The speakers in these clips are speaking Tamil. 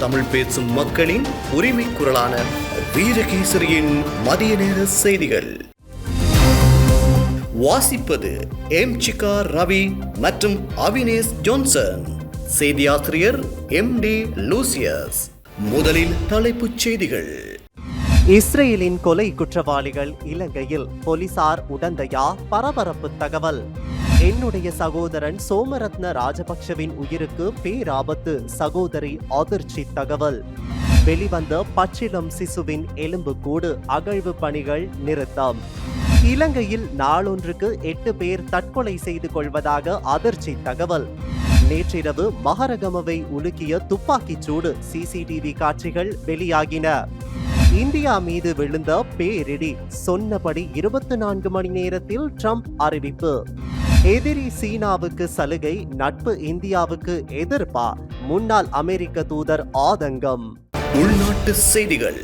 தமிழ் பேசும் மக்களின் உரிமை குரலான வீரகேசரியின் மதிய நேர செய்திகள். வாசிப்பது எம் சிகா ரவி மற்றும் அவினேஷ் ஜோன்சன். செய்தியாசிரியர் எம் டி லூசியஸ். முதலில் தலைப்புச் செய்திகள். இஸ்ரேலின் கொலை குற்றவாளிகள் இலங்கையில் போலீசார் உடந்தையா பரபரப்பு தகவல். என்னுடைய சகோதரன் சோமரத்ன ராஜபக்ஷவின் உயிருக்கு பேராபத்து சகோதரி அதிர்ச்சி தகவல். வெளிவந்த பச்சிளம் சிசுவின் எலும்புக்கூடு அகழ்வு பணிகள் நிறுத்தம். இலங்கையில் நாளொன்றுக்கு எட்டு பேர் தற்கொலை செய்து கொள்வதாக அதிர்ச்சி தகவல். நேற்றிரவு மகரகமவை உலுக்கிய துப்பாக்கிச் சூடு சிசிடிவி காட்சிகள் வெளியாகின. இந்தியா மீது விழுந்த பேரிடி சொன்னபடி இருபத்தி நான்கு மணி நேரத்தில் ட்ரம்ப் அறிவிப்பு. எதிரி சீனாவுக்கு சலுகை நட்பு இந்தியாவுக்கு எதிர்ப்பா? முன்னாள் அமெரிக்க தூதர் ஆதங்கம். உள்நாட்டு செய்திகள்.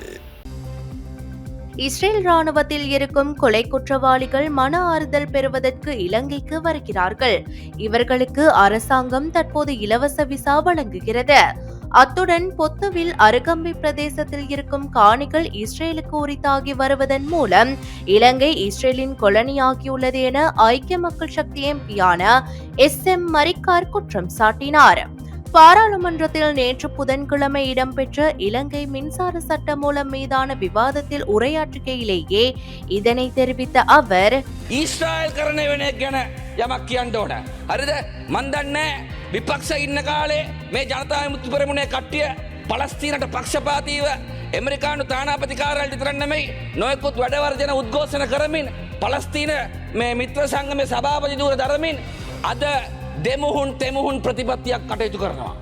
இஸ்ரேல் ராணுவத்தில் இருக்கும் கொலை குற்றவாளிகள் மன ஆறுதல் பெறுவதற்கு இலங்கைக்கு வருகிறார்கள். இவர்களுக்கு அரசாங்கம் தற்போது இலவச விசா வழங்குகிறது. அத்துடன் பொத்துவில் அருகம்பி பிரதேசத்தில் இருக்கும் காணிகள் இஸ்ரேலுக்கு உரித்தாகி வருவதன் மூலம் இலங்கை இஸ்ரேலின் கொலனியாகியுள்ளது என ஐக்கிய மக்கள் சக்தி எம்பியான எஸ் எம் மரிக்கார் குற்றம் சாட்டினார். பாராளுமன்றத்தில் நேற்று புதன்கிழமை இடம்பெற்ற இலங்கை மின்சார சட்ட மூலம் மீதான விவாதத்தில் உரையாற்றுகையிலேயே இதனை தெரிவித்த அவர் இஸ்ராயல் கருணை எமக்கியண்டோட அருத மந்தண்ண යමක් කියන්න ඕන. හරිද මන්දන්න විපක්ෂ ඉන්න කාලේ මේ ජනතා මුතු පෙරමුණේ කට්ටිය පලස්තීනට පක්ෂපාතීව එමරිකානු තානාපතිකාරල් විතරන්නමයි නොයකුත් වැඩවර්ජන උද්ගෝෂණ කරමින් පලස්තීන මේ මිත්‍ර සංගම සභාපති දූර දරමින් අද දෙමුහුන් තෙමුහුන් ප්‍රතිපත්තියක් කටයුතු කරනවා.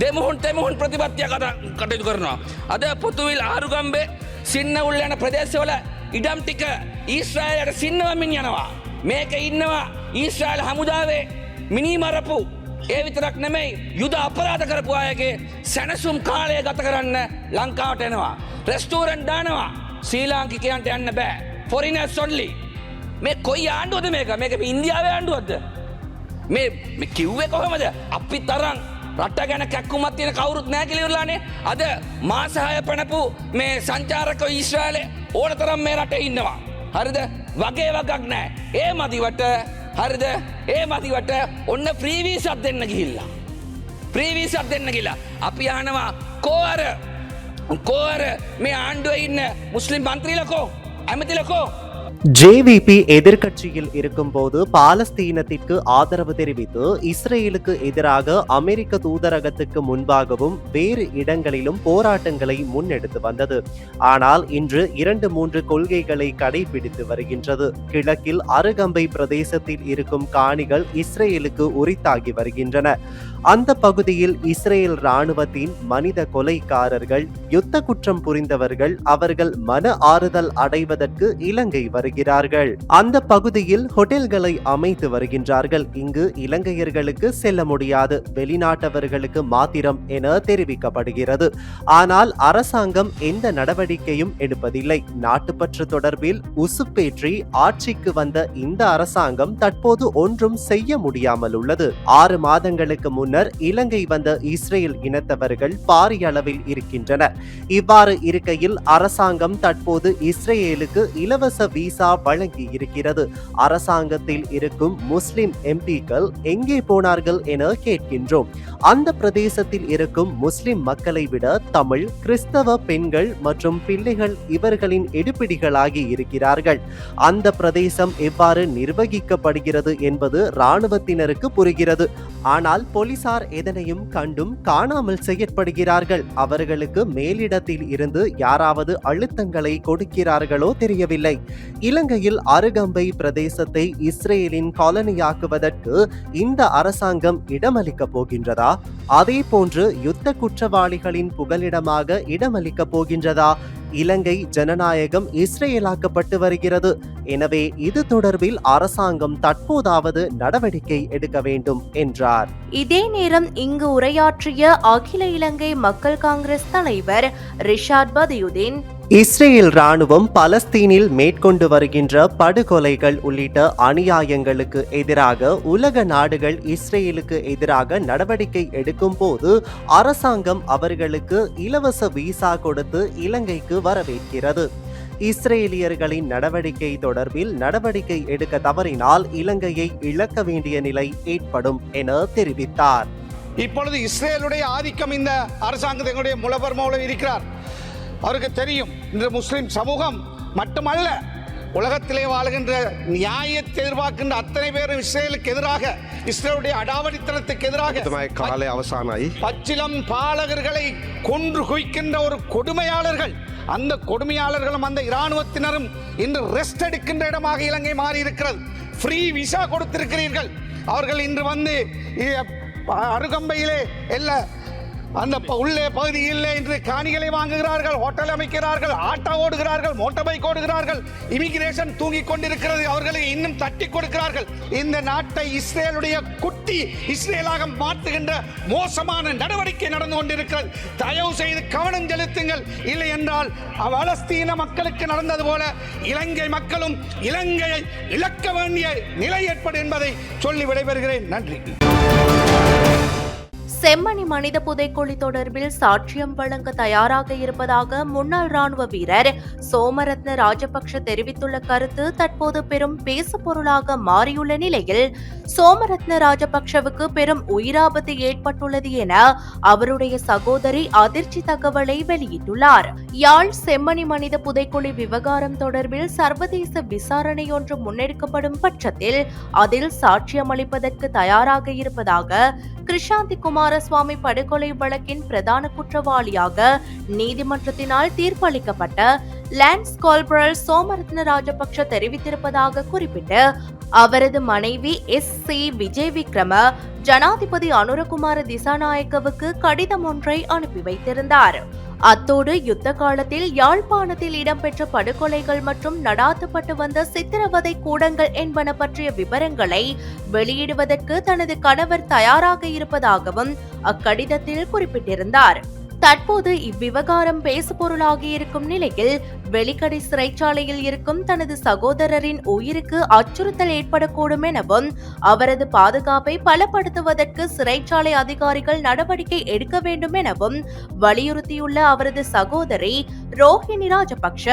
දෙමුහුන් තෙමුහුන් ප්‍රතිපත්තිය කත කටයුතු කරනවා. අද පොතුවිල් ආරුගම්බේ සින්න උල් යන ප්‍රදේශවල ඉඩම් ටික ඊස්්‍රායිලට සින්නවමින් යනවා. මේක ඉන්නවා ඊස්්‍රායිල් හමුදාවේ මිනිමරපු ඒ විතරක් නෙමෙයි යුද අපරාධ කරපු අයගේ සැනසුම් කාලය ගත කරන්න ලංකාවට එනවා. රෙස්ටෝරන්් දානවා ශ්‍රීලාංකිකයන්ට යන්න බෑ. ෆොරින සොල්ලි මේ කොයි ආණ්ඩුවද මේක මේක ඉන්දියාව ආණ්ඩුවත්ද. මේ මේ කිව්වේ කොහොමද අපි තරන් රට ගැන කැක්කුමත් තියෙන කවුරුත් නෑකිලිවරලානේ අද මාසහය පැනපු මේ සංචාරක ඊශ්‍රාලය ඕන තරම් මේ රට ඉන්නවා. හරිද වගේ වගක් නෑ ඒ මදිවට හරිද? ඒ මදිවට ඔන්න ප්‍රීවීසත් දෙන්න ගිහිල්ලා. ප්‍රීවීසත් දෙන්න කියලා අපි අහනවා කෝअර කෝअර මේ ආණ්ඩුව ඉන්න මුස්ලිම් පන්ත්‍රීලකෝ ඇමතිලකෝ. ஜேவிபி எதிர்கட்சியில் இருக்கும்போது பாலஸ்தீனத்திற்கு ஆதரவு தெரிவித்து இஸ்ரேலுக்கு எதிராக அமெரிக்க தூதரகத்துக்கு முன்பாகவும் வேறு இடங்களிலும் போராட்டங்களை முன்னெடுத்து வந்தது. ஆனால் இன்று இரண்டு மூன்று கொள்கைகளை கடைபிடித்து வருகின்றது. கிழக்கில் அருகம்பை பிரதேசத்தில் இருக்கும் காணிகள் இஸ்ரேலுக்கு உரித்தாகி வருகின்றன. அந்த பகுதியில் இஸ்ரேல் ராணுவத்தின் மனித கொலைக்காரர்கள் யுத்த குற்றம் புரிந்தவர்கள் அவர்கள் மன ஆறுதல் அடைவதற்கு இலங்கை வருகிறார்கள். அந்த பகுதியில் ஹோட்டல்களை அமைத்து வருகின்றார்கள். இங்கு இலங்கையர்களுக்கு செல்ல முடியாது. வெளிநாட்டவர்களுக்கு மாத்திரம் என தெரிவிக்கப்படுகிறது. ஆனால் அரசாங்கம் எந்த நடவடிக்கையும் எடுப்பதில்லை. நாட்டுப்பற்று தொடர்பில் உசுப்பேற்றி ஆட்சிக்கு வந்த இந்த அரசாங்கம் தற்போது ஒன்றும் செய்ய முடியாமல் உள்ளது. ஆறு மாதங்களுக்கு முன் முன்னர் இலங்கை வந்த இஸ்ரேல் இனத்தவர்கள் பாரிய அளவில் இருக்கின்றனர். இவ்வாறு இருக்கையில் அரசாங்கம் தற்போது இஸ்ரேலுக்கு இலவச விசா வழங்கி இருக்கிறது அரசாங்கத்தில் இருக்கும் முஸ்லிம் எம்பிக்கள் எங்கே போனார்கள் என கேட்கின்றோம். அந்த பிரதேசத்தில் இருக்கும் முஸ்லிம் மக்களை விட தமிழ் கிறிஸ்தவ பெண்கள் மற்றும் பிள்ளைகள் இவர்களின் எடுப்பிடிகளாகி இருக்கிறார்கள். அந்த பிரதேசம் எவ்வாறு நிர்வகிக்கப்படுகிறது என்பது இராணுவத்தினருக்கு புரிகிறது. ஆனால் போலீஸ் போலீசார் எதனையும் கண்டும் காணாமல் செயற்படுகிறார்கள். அவர்களுக்கு மேலிடத்தில் இருந்து யாராவது அழுத்தங்களை கொடுக்கிறார்களோ தெரியவில்லை. இலங்கையில் அருகம்பை பிரதேசத்தை இஸ்ரேலின் காலனியாக்குவதற்கு இந்த அரசாங்கம் இடமளிக்கப் போகின்றதா? அதே போன்று யுத்த குற்றவாளிகளின் புகலிடமாக இடமளிக்கப் போகின்றதா? இலங்கை ஜனநாயகம் இஸ்ரேலாக்கப்பட்டு வருகிறது. எனவே இது தொடர்பில் அரசாங்கம் தற்போதாவது நடவடிக்கை எடுக்க வேண்டும் என்றார். இதே நேரம் இங்கு உரையாற்றிய அகில இலங்கை மக்கள் காங்கிரஸ் தலைவர் ரிஷாட் பதியுதீன் இஸ்ரேல் ராணுவம் பலஸ்தீனில் மேற்கொண்டு வருகின்ற படுகொலைகள் உள்ளிட்ட அநியாயங்களுக்கு எதிராக உலக நாடுகள் இஸ்ரேலுக்கு எதிராக நடவடிக்கை எடுக்கும் போது அரசாங்கம் அவர்களுக்கு இலவச விசா கொடுத்து இலங்கைக்கு வரவேற்கிறது. இஸ்ரேலியர்களின் நடவடிக்கை தொடர்பில் நடவடிக்கை எடுக்க தவறினால் இலங்கையை இழக்க வேண்டிய நிலை ஏற்படும் என தெரிவித்தார். இப்பொழுது இஸ்ரேலுடைய ஆதிக்கம் இந்த அரசாங்கத்தினுடைய முழவர் மூலம் இருக்கிறார். அவருக்கு தெரியும். இந்த முஸ்லீம் சமூகம் மட்டுமல்ல உலகத்திலே வாழ்கின்ற நியாயத்தை எதிர்பார்க்கின்ற அத்தனை பேரும் இஸ்ரேலுக்கு எதிராக இஸ்ரேலுடைய அடாவடித்தனத்துக்கு எதிராக காலை அவசானாய். பச்சிலம் பாலகர்களை கொன்று குவிக்கின்ற ஒரு கொடுமையாளர்கள் அந்த கொடுமையாளர்களும் அந்த இராணுவத்தினரும் இன்று ரெஸ்ட் எடுக்கின்ற இடமாக இலங்கை மாறி இருக்கிறது ஃப்ரீ விசா கொடுத்திருக்கிறீர்கள். அவர்கள் இன்று வந்து அருகம்பையிலே எல்லா அந்த ப- உள்ளே இல்லை இன்று காணிகளை வாங்குகிறார்கள் ஹோட்டல் அமைக்கிறார்கள் ஆட்டோ ஓடுகிறார்கள் மோட்டார் பைக் ஓடுகிறார்கள். இமிகிரேஷன் தூங்கிக் கொண்டிருக்கிறது. அவர்களை இன்னும் தட்டி கொடுக்கிறார்கள். இந்த நாட்டை இஸ்ரேலுடைய குட்டி இஸ்ரேலாக மாற்றுகின்ற மோசமான நடவடிக்கை நடந்து கொண்டிருக்கிறது. தயவு செய்து கவனம் செலுத்துங்கள். இல்லை என்றால் பலஸ்தீன மக்களுக்கு நடந்தது போல இலங்கை மக்களும் இலங்கையை இழக்க வேண்டிய நிலை ஏற்படும் என்பதை சொல்லி விடைபெறுகிறேன். நன்றி. செம்மணி மனித புதைக்குழி தொடர்பில் சாட்சியம் வழங்க தயாராக இருப்பதாக முன்னாள் ராணுவ வீரர் சோமரத்ன ராஜபக்ஷ தெரிவித்துள்ள கருத்து தற்போது பெரும் பேசுபொருளாக மாறியுள்ள நிலையில் சோமரத்ன ராஜபக்ஷவுக்கு பெரும் உயிராபத்து ஏற்பட்டுள்ளது என அவருடைய சகோதரி அதிர்ச்சி தகவலை வெளியிட்டுள்ளார். யாழ் செம்மணி மனித புதைக்குழி விவகாரம் தொடர்பில் சர்வதேச விசாரணை ஒன்று முன்னெடுக்கப்படும் பட்சத்தில் அதில் சாட்சியமளிப்பதற்கு தயாராக இருப்பதாக கிருஷாந்தி குமாரசுவாமி படுகொலை வழக்கின் பிரதான குற்றவாளியாக நீதிமன்றத்தினால் தீர்ப்பளிக்கப்பட்ட லான்ஸ் கால்பரல் சோமரத்ன ராஜபக்ஷ தெரிவித்திருப்பதாக குறிப்பிட்டு அவரது மனைவி எஸ். சி. விஜய் விக்ரம ஜனாதிபதி அனுரகுமார திசாநாயக்கவுக்கு கடிதம் ஒன்றை அனுப்பி வைத்திருந்தார். அத்தோடு யுத்த காலத்தில் யாழ்ப்பாணத்தில் இடம்பெற்ற படுகொலைகள் மற்றும் நடாத்தப்பட்டு வந்த சித்திரவதை கூடங்கள் என்பன பற்றிய விவரங்களை வெளியிடுவதற்கு தனது கணவர் தயாராக இருப்பதாகவும் அக்கடிதத்தில் குறிப்பிட்டிருந்தார். தற்போது இவ்விவகாரம் பேசுபொருளாகி இருக்கும் நிலையில் வெளிக்கடை சிறைச்சாலையில் இருக்கும் தனது சகோதரரின் உயிருக்கு அச்சுறுத்தல் ஏற்படக்கூடும் எனவும் அவரது பாதுகாப்பை பலப்படுத்துவதற்கு சிறைச்சாலை அதிகாரிகள் நடவடிக்கை எடுக்க வேண்டும் எனவும் வலியுறுத்தியுள்ள அவரது சகோதரி ரோஹிணி ராஜபக்ஷ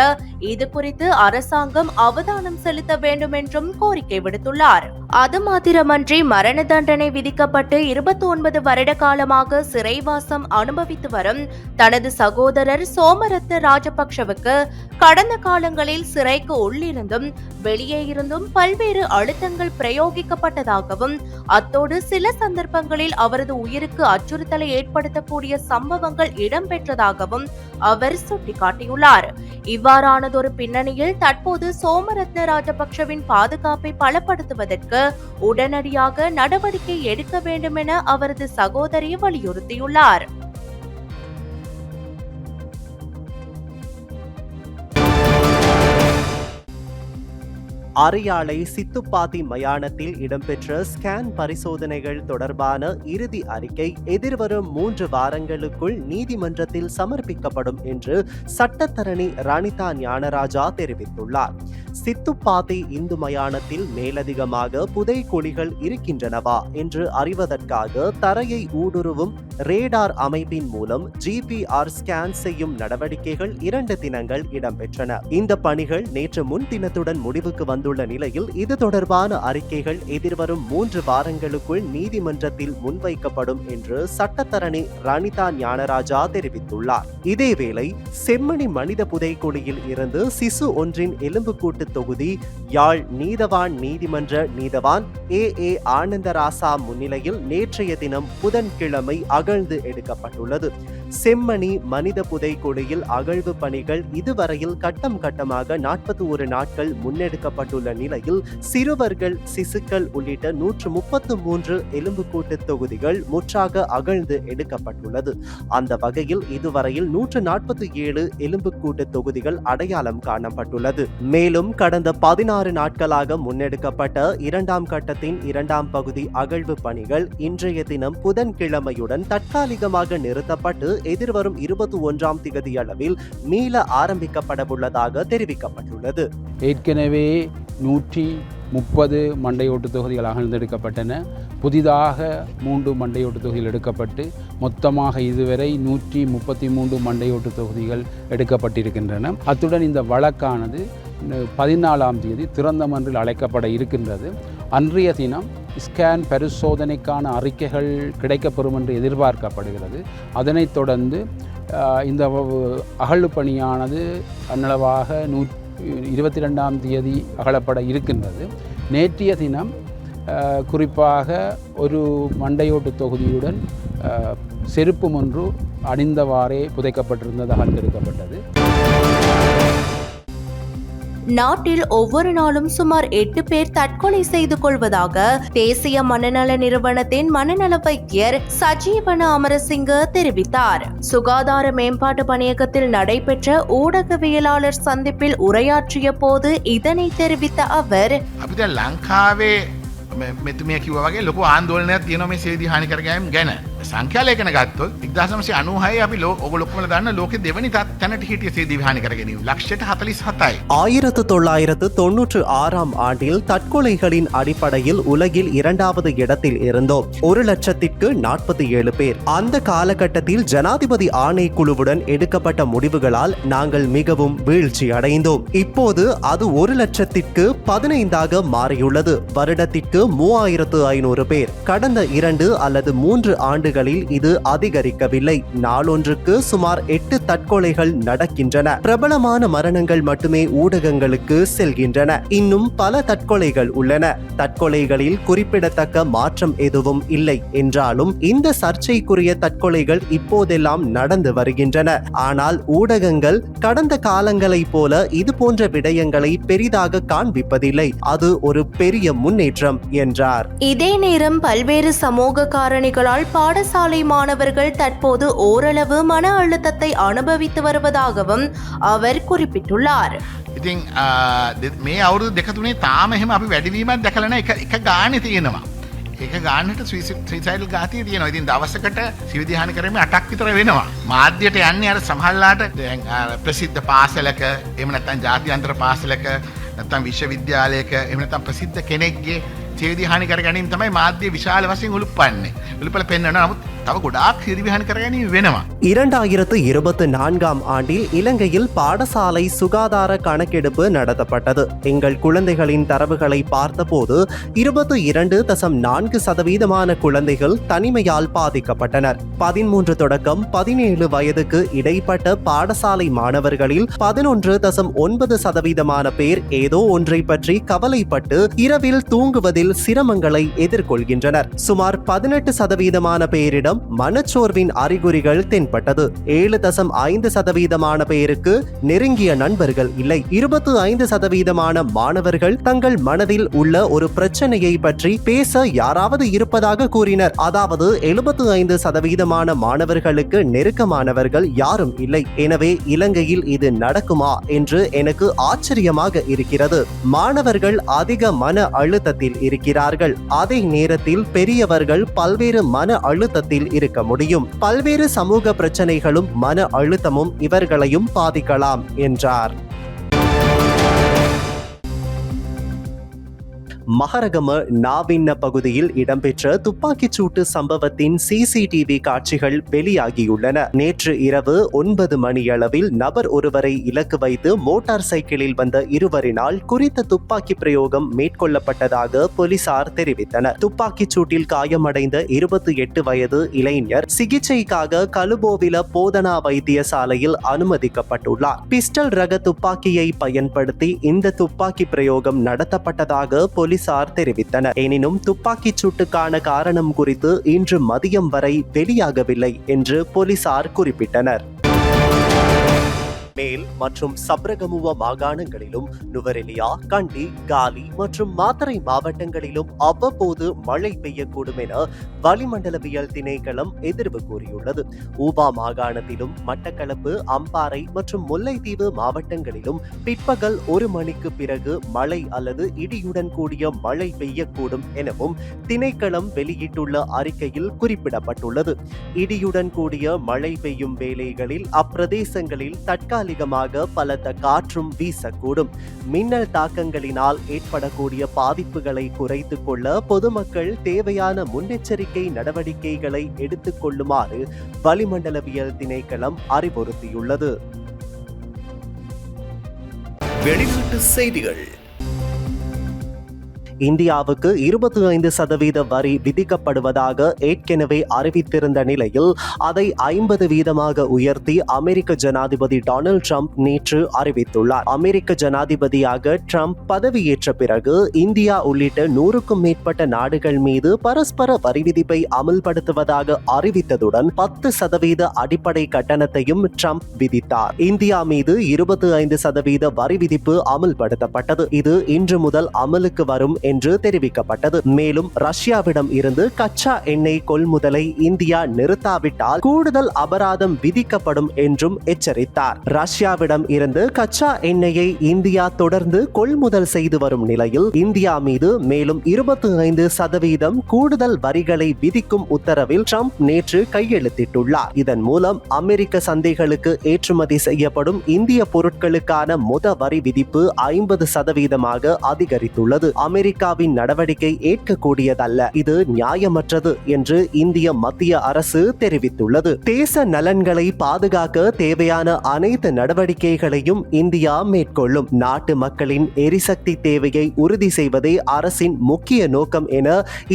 இது குறித்து அரசாங்கம் அவதானம் செலுத்த வேண்டும் என்றும் கோரிக்கை விடுத்துள்ளார். அது மாத்திரமன்றி மரண தண்டனை விதிக்கப்பட்டு இருபத்தி ஒன்பது வருட காலமாக சிறைவாசம் அனுபவித்து வரும் தனது சகோதரர் சோமரத்ன ராஜபக்ஷவுக்கு கடந்த காலங்களில் சிறைக்கு உள்ளிருந்தும் வெளியே இருந்தும் பல்வேறு அழுத்தங்கள் பிரயோகிக்கப்பட்டதாகவும் அத்தோடு சில சந்தர்ப்பங்களில் அவரது உயிருக்கு அச்சுறுத்தலை ஏற்படுத்தக்கூடிய சம்பவங்கள் இடம்பெற்றதாகவும் அவர் சுட்டிக்காட்டியுள்ளார். இவ்வாறானதொரு பின்னணியில் தற்போது சோமரத்ன ராஜபக்ஷவின் பாதுகாப்பை பலப்படுத்துவதற்கு உடனடியாக நடவடிக்கை எடுக்க வேண்டும் என அவரது சகோதரி வலியுறுத்தியுள்ளார். அரியாலை சித்துப்பாத்தி மயானத்தில் இடம்பெற்ற ஸ்கேன் பரிசோதனைகள் தொடர்பான இறுதி அறிக்கை எதிர்வரும் மூன்று வாரங்களுக்குள் நீதிமன்றத்தில் சமர்ப்பிக்கப்படும் என்று சட்டத்தரணி ரணிதா ஞானராஜா தெரிவித்துள்ளார். சித்துப்பாத்தி இந்து மயானத்தில் மேலதிகமாக புதை குழிகள் இருக்கின்றனவா என்று அறிவதற்காக தரையை ஊடுருவும் ரேடார் அமைப்பின் மூலம் ஜிபிஆர் ஸ்கேன் செய்யும் நடவடிக்கைகள் இரண்டு தினங்கள் இடம்பெற்றன. இந்த பணிகள் நேற்று முன்தினத்துடன் முடிவுக்கு வந்து வந்துள்ள நிலையில் இது தொடர்பான அறிக்கைகள் எதிர்வரும் மூன்று வாரங்களுக்குள் நீதிமன்றத்தில் முன்வைக்கப்படும் என்று சட்டத்தரணி ரணிதா ஞானராஜா தெரிவித்துள்ளார். இதேவேளை செம்மணி மனித புதைக்குழியில் இருந்து சிசு ஒன்றின் எலும்புக்கூட்டு தொகுதி யாழ் நீதவான் நீதிமன்ற நீதவான் ஏ. ஏ. ஆனந்தராசா முன்னிலையில் நேற்றைய தினம் புதன்கிழமை அகழ்ந்து எடுக்கப்பட்டுள்ளது. செம்மணி மனித புதைக்குழியில் அகழ்வு பணிகள் இதுவரையில் கட்டம் கட்டமாக நாற்பத்தி ஒரு நாட்கள் முன்னெடுக்கப்பட்டுள்ள நிலையில் சிறுவர்கள் சிசுக்கள் உள்ளிட்ட நூற்று முப்பத்து மூன்று எலும்புக்கூட்டு தொகுதிகள் முற்றாக அகழ்ந்து எடுக்கப்பட்டுள்ளது. அந்த வகையில் இதுவரையில் நூற்று நாற்பத்தி ஏழு எலும்புக்கூட்டு தொகுதிகள் அடையாளம் காணப்பட்டுள்ளது. மேலும் கடந்த பதினாறு நாட்களாக முன்னெடுக்கப்பட்ட இரண்டாம் கட்டத்தின் இரண்டாம் பகுதி அகழ்வு பணிகள் இன்றைய தினம் புதன்கிழமையுடன் தற்காலிகமாக நிறுத்தப்பட்டு எதிர்வரும் இருபத்தி ஒன்றாம் திகதி அளவில் மீள ஆரம்பிக்கப்படவுள்ளதாக தெரிவிக்கப்பட்டுள்ளது. ஏற்கனவே நூற்றி முப்பது மண்டையோட்டு தொகுதிகள் அகழ்ந்தெடுக்கப்பட்டன புதிதாக மூன்று மண்டையோட்டு தொகுதிகள் எடுக்கப்பட்டு மொத்தமாக இதுவரை நூற்றி முப்பத்தி மூன்று மண்டையோட்டு தொகுதிகள் எடுக்கப்பட்டிருக்கின்றன. அத்துடன் இந்த வழக்கானது பதினாலாம் தேதி திறந்த மன்றில் அழைக்கப்பட இருக்கின்றது. அன்றைய தினம் ஸ்கேன் பரிசோதனைக்கான அறிக்கைகள் கிடைக்கப்பெறும் என்று எதிர்பார்க்கப்படுகிறது. அதனைத் தொடர்ந்து இந்த வ- அகழ்வு பணியானது அன்னளவாக நூ இருபத்தி ரெண்டாம் தேதி அகலப்பட இருக்கின்றது. நேற்றைய தினம் குறிப்பாக ஒரு மண்டையோட்டு தொகுதியுடன் செருப்பு ஒன்று அணிந்தவாறே புதைக்கப்பட்டிருந்தது அகழ்ந்தெடுக்கப்பட்டது நாட்டில் ஒவ்வொரு நாளும் சுமார் எட்டு பேர் தற்கொலை செய்து கொள்வதாக தேசிய மனநல நிறுவனத்தின் மனநல வைத்தியர் சஜீவன அமரசிங்க தெரிவித்தார் சுகாதார மேம்பாட்டு பணியகத்தில் நடைபெற்ற ஊடகவியலாளர் சந்திப்பில் உரையாற்றிய போது இதனை தெரிவித்த அவர் අපි දැන් ලංකාවේ මෙ- මෙතුමිය කිව වගේ ලොකු ආන්දෝලනයක් තියෙන මේ සේදි හානිකරගෑම් ගැන සංඛ්‍යාලයකන ගත්තොත් ඉක්දසමසේ අනුහය අපි ලෝ ඔග ලොක්කල දන්න ලෝක දෙවනි තත් තැනට හිටිය සේදි හානිකරගෙනීම ලක්ෂට හතලිස් හතයි. ஆயிரத்து தொள்ளாயிரத்து தொன்னூற்று ஆறாம் ஆண்டில் தற்கொலைகளின் அடிப்படையில் உலகில் இரண்டாவது இடத்தில் இருந்தோம் ஒரு லட்சத்திற்கு நாற்பத்தி ஏழு பேர் அந்த காலகட்டத்தில் ஜனாதிபதி ஆணைக்குழுவுடன் எடுக்கப்பட்ட முடிவுகளால் நாங்கள் மிகவும் வீழ்ச்சி அடைந்தோம் இப்போது அது ஒரு லட்சத்திற்கு பதினைந்தாக மாறியுள்ளது வருடத்திற்கு மூவாயிரத்து ஐநூறு பேர் கடந்த இரண்டு அல்லது மூன்று ஆண்டுகளில் இது அதிகரிக்கவில்லை. நாளொன்றுக்கு சுமார் எட்டு தற்கொலைகள் நடக்கின்றன. பிரபலமான மரணங்கள் மட்டுமே ஊடகங்களுக்கு செல்கின்றன. இன்னும் பல தற்கொலைகள் உள்ளன. தற்கொலைகளில் குறிப்பிடத்தக்க மாற்றம் எதுவும் இல்லை என்றாலும் இந்த சர்ச்சைக்குரிய தற்கொலைகள் இப்போதெல்லாம் நடந்து வருகின்றன. ஆனால் ஊடகங்கள் கடந்த காலங்களைப் போல இது போன்ற விடயங்களை பெரிதாக காண்பிப்பதில்லை. அது ஒரு பெரிய முன்னேற்றம் என்றார். இதே நேரம் பல்வேறு சமூக காரணிகளால் பாடசாலை மாணவர்கள் தற்போது ஓரளவு மன அழுத்தத்தை அனுபவித்து வருவதாகவும் அவர் குறிப்பிட்டுள்ளார். ඉතින් ආ, දෙ- මේ අවුරුදු දෙකතුනේ තාම එහෙම අපි වැඩිවීමත් දැකලන එක එක ගානි තියෙනවා. ඒක ගානට ශ්‍රීසයිල් ගාතිය තියෙනවා ඉතින් දවසකට සිවිධාන කරම අටක් විතර වෙනවා. මාධ්‍යයට යන්නේ අර සමහල්ලාට දැන් අර ප්‍රසිද්ධ පාසලක එමනත්තන් ජාතියන්ත්‍ර පාසලක නැත්තම් විශ්වවිද්‍යාලයක එමනතම් ප්‍රසිද්ධ කෙනෙක්ගේ සිවිධානි කර ගැනීම තමයි මාධ්‍ය විශාල වශයෙන් උළුපන්නේ. උළුපල පෙන්වනවා නමුත් තව ගොඩාක් සිවිධානි කර ගැනීම වෙනවා. இரண்டாயிரத்து இருபத்தி நான்காம் ஆண்டில் இலங்கையில் பாடசாலை சுகாதார கணக்கெடுப்பு நடத்தப்பட்டது எங்கள் குழந்தைகளின் தரவுகளை பார்த்தபோது இருபத்தி இரண்டு தசம் நான்கு சதவீதமான குழந்தைகள் தனிமையால் பாதிக்கப்பட்டனர் பதிமூன்று தொடக்கம் பதினேழு வயதுக்கு இடைப்பட்ட பாடசாலை மாணவர்களில் பதினொன்று தசம் ஒன்பது சதவீதமான பேர் ஏதோ ஒன்றை பற்றி கவலைப்பட்டு இரவில் தூங்குவதில் சிரமங்களை எதிர்கொள்கின்றனர். சுமார் பதினெட்டு சதவீதமான பேரிடம் மனச்சோர்வின் அறிகுறிகள் தென்பட்டது. ஏழு தசம் ஐந்து சதவீதமான பேருக்கு நெருங்கிய நண்பர்கள் இல்லை. இருபத்தி ஐந்து சதவீதமான மாணவர்கள் தங்கள் மனதில் உள்ள ஒரு பிரச்சனையை பற்றி பேச யாராவது இருப்பதாக கூறினர். அதாவது எழுபத்து ஐந்து சதவீதமான மாணவர்களுக்கு நெருக்கமானவர்கள் யாரும் இல்லை. எனவே இலங்கையில் இது நடக்குமா என்று எனக்கு ஆச்சரியமாக இருக்கிறது. மாணவர்கள் அதிக மன அழுத்தத்தில் இருக்கிறார் இருக்கிறார்கள் அதே நேரத்தில் பெரியவர்கள் பல்வேறு மன அழுத்தத்தில் இருக்க முடியும். பல்வேறு சமூக பிரச்சனைகளும் மன அழுத்தமும் இவர்களையும் பாதிக்கலாம் என்றார். மகரகம நாவின்ன பகுதியில் இடம்பெற்ற துப்பாக்கிச் சூட்டு சம்பவத்தின் சிசிடிவி காட்சிகள் வெளியாகியுள்ளன. நேற்று இரவு ஒன்பது மணியளவில் நபர் ஒருவரை இலக்கு வைத்து மோட்டார் சைக்கிளில் வந்த இருவரினால் குறித்த துப்பாக்கி பிரயோகம் மேற்கொள்ளப்பட்டதாக போலீசார் தெரிவித்தனர். துப்பாக்கிச் சூட்டில் காயமடைந்த இருபத்தி எட்டு வயது இளைஞர் சிகிச்சைக்காக கலுபோவில போதனா வைத்தியசாலையில் அனுமதிக்கப்பட்டுள்ளார். பிஸ்டல் ரக துப்பாக்கியை பயன்படுத்தி இந்த துப்பாக்கி பிரயோகம் நடத்தப்பட்டதாக போலீசார் தெரிவித்தனர். எனினும் துப்பாக்கிச் சூட்டுக்கான காரணம் குறித்து இன்று மதியம் வரை வெளியாகவில்லை என்று போலீசார் குறிப்பிட்டனர். மேல் மற்றும் சப்ரகமுவ மாகாணங்களிலும் நுவரெலியா கண்டி காலி மற்றும் மாத்தரை மாவட்டங்களிலும் அவ்வப்போது மழை பெய்யக்கூடும் என வளிமண்டலவியல் திணைக்களம் எதிர்வு கூறியுள்ளது. ஊபா மாகாணத்திலும் மட்டக்களப்பு அம்பாறை மற்றும் முல்லைத்தீவு மாவட்டங்களிலும் பிற்பகல் ஒரு மணிக்கு பிறகு மழை அல்லது இடியுடன் கூடிய மழை பெய்யக்கூடும் எனவும் திணைக்களம் வெளியிட்டுள்ள அறிக்கையில் குறிப்பிடப்பட்டுள்ளது. இடியுடன் கூடிய மழை பெய்யும் வேளைகளில் அப்பிரதேசங்களில் தற்காலிகமாக பலத்த காற்றும் வீசக்கூடும். மின்னல் தாக்கங்களினால் ஏற்படக்கூடிய பாதிப்புகளை குறைத்துக் கொள்ள பொதுமக்கள் தேவையான முன்னெச்சரிக்கை நடவடிக்கைகளை எடுத்துக் கொள்ளுமாறு வளிமண்டலவியல் திணைக்களம் அறிவுறுத்தியுள்ளது. வெளிநாட்டு செய்திகள். இந்தியாவுக்கு இருபத்தி ஐந்து சதவீத வரி விதிக்கப்படுவதாக ஏற்கனவே அறிவித்திருந்த நிலையில் அதை ஐம்பது வீதமாக உயர்த்தி அமெரிக்க ஜனாதிபதி டொனால்ட் ட்ரம்ப் நேற்று அறிவித்துள்ளார். அமெரிக்க ஜனாதிபதியாக ட்ரம்ப் பதவியேற்ற பிறகு இந்தியா உள்ளிட்ட நூறுக்கும் மேற்பட்ட நாடுகள் மீது பரஸ்பர வரி விதிப்பை அமல்படுத்துவதாக அறிவித்ததுடன் பத்து சதவீத அடிப்படை கட்டணத்தையும் ட்ரம்ப் விதித்தார். இந்தியா மீது இருபத்தி ஐந்து சதவீத வரி விதிப்பு அமல்படுத்தப்பட்டது. இது இன்று முதல் அமலுக்கு வரும் என்று தெரிவிக்கப்பட்டது. மேலும் ரஷ்யாவிடம் இருந்து கச்சா எண்ணெய் கொள்முதலை இந்தியா நிறுத்தாவிட்டால் கூடுதல் அபராதம் விதிக்கப்படும் என்றும் எச்சரித்தார். ரஷ்யாவிடம் இருந்து கச்சா எண்ணெயை இந்தியா தொடர்ந்து கொள்முதல் செய்து வரும் நிலையில் இந்தியா மீது மேலும் இருபத்தி ஐந்து சதவீதம் கூடுதல் வரிகளை விதிக்கும் உத்தரவில் ட்ரம்ப் நேற்று கையெழுத்திட்டுள்ளார். இதன் மூலம் அமெரிக்க சந்தைகளுக்கு ஏற்றுமதி செய்யப்படும் இந்திய பொருட்களுக்கான முத வரி விதிப்பு ஐம்பது சதவீதமாக அதிகரித்துள்ளது. அமெரிக்க அமெரிக்காவின் நடவடிக்கை ஏற்கக்கூடியதல்ல. இது நியாயமற்றது என்று இந்திய மத்திய அரசு தெரிவித்துள்ளது. தேச நலன்களை பாதுகாக்க தேவையான அனைத்து நடவடிக்கைகளையும் இந்தியா மேற்கொள்ளும். நாட்டு மக்களின் எரிசக்தி தேவையை உறுதி செய்வதே அரசின் முக்கிய நோக்கம் என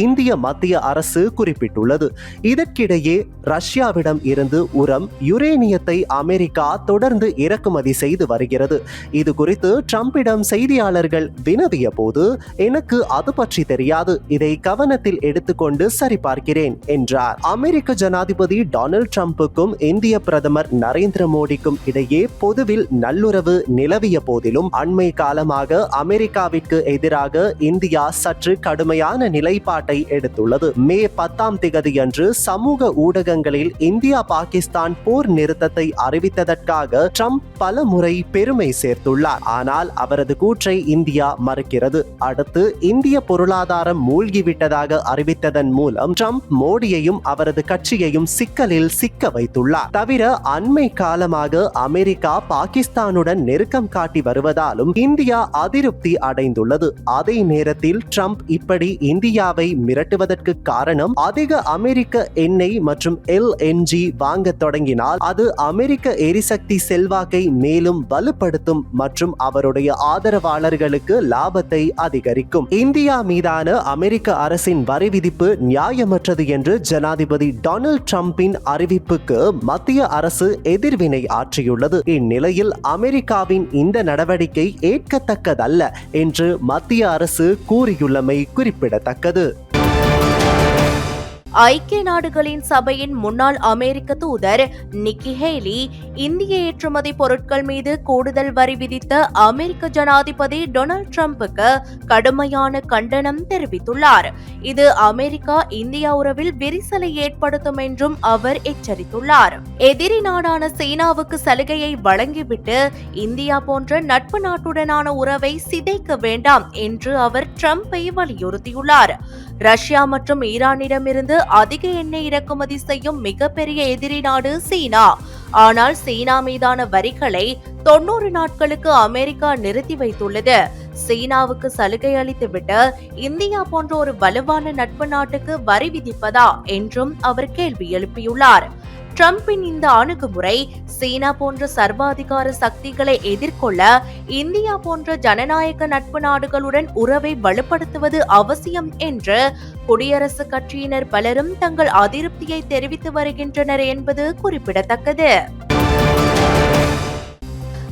இந்திய மத்திய அரசு குறிப்பிட்டுள்ளது. இதற்கிடையே ரஷ்யாவிடம் இருந்து உரம் யுரேனியத்தை அமெரிக்கா தொடர்ந்து இறக்குமதி செய்து வருகிறது. இது குறித்து ட்ரம்பிடம் செய்தியாளர்கள் வினவிய போது எனக்கு அது பற்றி தெரியாது. இதை கவனத்தில் எடுத்துக்கொண்டு சரிபார்க்கிறேன் என்றார். அமெரிக்க ஜனாதிபதி டொனால்ட் ட்ரம்புக்கும் இந்திய பிரதமர் நரேந்திர மோடிக்கும் இடையே பொதுவில் நல்லுறவு நிலவிய போதிலும் அண்மை காலமாக அமெரிக்காவிற்கு எதிராக இந்தியா சற்று கடுமையான நிலைப்பாட்டை எடுத்துள்ளது. மே பத்தாம் திகதியன்று சமூக ஊடகங்களில் இந்தியா பாகிஸ்தான் போர் நிறுத்தத்தை அறிவித்ததற்காக ட்ரம்ப் பல முறை பெருமை சேர்த்துள்ளார். ஆனால் அவரது கூற்றை இந்தியா மறுக்கிறது. அடுத்து இந்திய பொருளாதாரம் மூழ்கிவிட்டதாக அறிவித்ததன் மூலம் ட்ரம்ப் மோடியையும் அவரது கட்சியையும் சிக்கலில் சிக்க வைத்துள்ளார். தவிர அண்மை காலமாக அமெரிக்கா பாகிஸ்தானுடன் நெருக்கம் காட்டி வருவதாலும் இந்தியா அதிருப்தி அடைந்துள்ளது. அதே நேரத்தில் ட்ரம்ப் இப்படி இந்தியாவை மிரட்டுவதற்கு காரணம் அதிக அமெரிக்க எண்ணெய் மற்றும் எல்என்ஜி வாங்க தொடங்கினால் அது அமெரிக்க எரிசக்தி செல்வாக்கை மேலும் வலுப்படுத்தும் மற்றும் அவருடைய ஆதரவாளர்களுக்கு லாபத்தை அதிகரிக்கும். இந்தியா மீதான அமெரிக்க அரசின் வரி விதிப்பு நியாயமற்றது என்று ஜனாதிபதி டொனால்ட் ட்ரம்பின் அறிவிப்புக்கு மத்திய அரசு எதிர்வினை ஆற்றியுள்ளது. இந்நிலையில் அமெரிக்காவின் இந்த நடவடிக்கை ஏற்கத்தக்கதல்ல என்று மத்திய அரசு கூறியுள்ளமை குறிப்பிடத்தக்கது. ஐக்கிய நாடுகளின் சபையின் முன்னாள் அமெரிக்க தூதர் நிக்கி ஹேலி இந்திய ஏற்றுமதி பொருட்கள் மீது கூடுதல் வரி விதித்த அமெரிக்க ஜனாதிபதி டொனால்ட் ட்ரம்புக்கு கடுமையான கண்டனம் தெரிவித்துள்ளார். இது அமெரிக்கா இந்தியா உறவில் விரிசலை ஏற்படுத்தும் என்றும் அவர் எச்சரித்துள்ளார். எதிரி நாடான சீனாவுக்கு சலுகையை வழங்கிவிட்டு இந்தியா போன்ற நட்பு நாட்டுடனான உறவை சிதைக்க வேண்டாம் என்று அவர் ட்ரம்பை வலியுறுத்தியுள்ளார். ரஷ்யா மற்றும் ஈரானிடமிருந்து அதிக எண்ணெய் இறக்குமதி செய்யும் மிகப்பெரிய எதிரி நாடு சீனா. ஆனால் சீனா மீதான வரிகளை தொன்னூறு நாட்களுக்கு அமெரிக்கா நிறுத்தி வைத்துள்ளது. சீனாவுக்கு சலுகை அளித்துவிட்டு இந்தியா போன்ற ஒரு வலுவான நட்பு நாட்டுக்கு வரி விதிப்பதா என்றும் அவர் கேள்வி எழுப்பியுள்ளார். டிரம்பின் இந்த அணுகுமுறை சீனா போன்ற சர்வாதிகார சக்திகளை எதிர்கொள்ள இந்தியா போன்ற ஜனநாயக நட்பு நாடுகளுடன் உறவை வலுப்படுத்துவது அவசியம் என்று குடியரசுக் கட்சியினர் பலரும் தங்கள் அதிருப்தியை தெரிவித்து வருகின்றனர் என்பது குறிப்பிடத்தக்கது.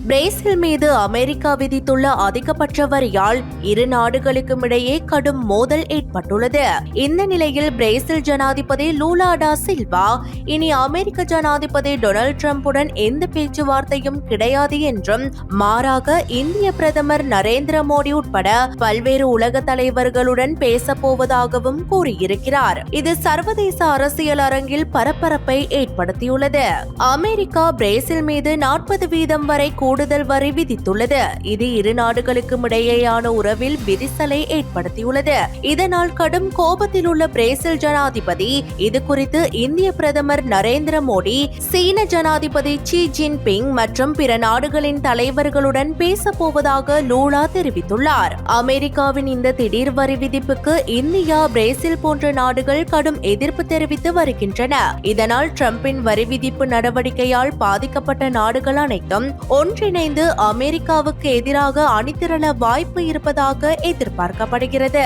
பிரேசில் மீது அமெரிக்கா விதித்துள்ள அதிகபட்ச வரியால் இரு நாடுகளுக்கும் இடையே கடும் மோதல் ஏற்பட்டுள்ளது. இந்த நிலையில் பிரேசில் ஜனாதிபதி லூலா டா சில்வா இனி அமெரிக்க ஜனாதிபதி டொனால்ட் டிரம்புடன் எந்த பேச்சுவார்த்தையும் கிடையாது என்றும் மாறாக இந்திய பிரதமர் நரேந்திர மோடி உட்பட பல்வேறு உலக தலைவர்களுடன் பேசப் போவதாகவும் கூறியிருக்கிறார். இது சர்வதேச அரசியல் அரங்கில் பரபரப்பை ஏற்படுத்தியுள்ளது. அமெரிக்கா பிரேசில் மீது நாற்பது வீதம் வரை கூடுதல் வரி விதித்துள்ளது. இது இரு நாடுகளுக்கும் இடையேயான உறவில் விரிசலை ஏற்படுத்தியுள்ளது. இதனால் கடும் கோபத்தில் உள்ள பிரேசில் ஜனாதிபதி இது குறித்து இந்திய பிரதமர் நரேந்திர மோடி சீன ஜனாதிபதி சி ஜின்பிங் மற்றும் பிற நாடுகளின் தலைவர்களுடன் பேசப்போவதாக லூலா தெரிவித்துள்ளார். அமெரிக்காவின் இந்த திடீர் வரி விதிப்புக்கு இந்தியா பிரேசில் போன்ற நாடுகள் கடும் எதிர்ப்பு தெரிவித்து வருகின்றன. இதனால் டிரம்பின் வரி விதிப்பு நடவடிக்கையால் பாதிக்கப்பட்ட நாடுகள் அனைத்தும் ஒன்று ஒன்றிணைந்து அமெரிக்காவுக்கு எதிராக அணிதிரள வாய்ப்பு இருப்பதாக எதிர்பார்க்கப்படுகிறது.